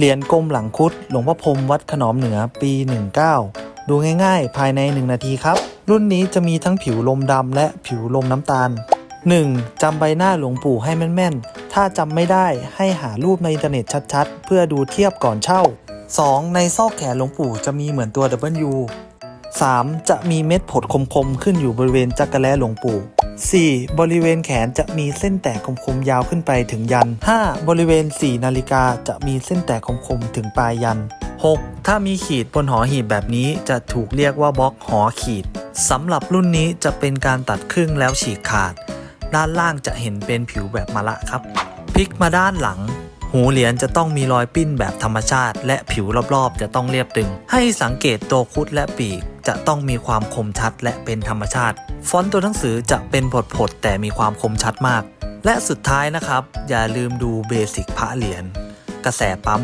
เหรียญกลมหลังคุด หลวงพ่อพรมวัดขนอมเหนือปี 19 ดูง่ายๆ ภายใน 1 นาทีครับ รุ่นนี้จะมีทั้งผิวลมดำและผิวลมน้ำตาล 1. จำใบหน้าหลวงปู่ให้แม่นๆ ถ้าจำไม่ได้ให้หารูปในอินเทอร์เน็ตชัดๆ เพื่อดูเทียบก่อนเช่า 2. ในซอกแขนหลวงปู่จะมีเหมือนตัว W 3. จะมีเม็ดผดคมๆ ขึ้นอยู่บริเวณจักระแลหลวงปู่ 4. บริเวณแขนจะมีเส้นแตกคมๆ ยาวขึ้นไปถึงยัน 5. บริเวณ 4 นาฬิกาจะมีเส้นแตกคมๆ ถึงปลายยัน 6. ถ้ามีขีดบนหอหีบแบบนี้จะถูกเรียกว่าบล็อกหอขีดสำหรับรุ่นนี้จะเป็นการตัดครึ่งแล้วฉีกขาด ด้านล่างจะเห็นเป็นผิวแบบมะละครับ พลิกมาด้านหลังหูเหรียญจะต้องมีรอยปิ้นแบบธรรมชาติ และผิวรอบๆ จะต้องเรียบตึง ให้สังเกตตัวคุดและปีก จะต้องมีความคมชัดและเป็นธรรมชาติ ฟอนต์ตัวหนังสือจะเป็นผดผดแต่มีความคมชัดมาก และสุดท้ายนะครับ อย่าลืมดูเบสิกพระเหรียญกระแสปั๊ม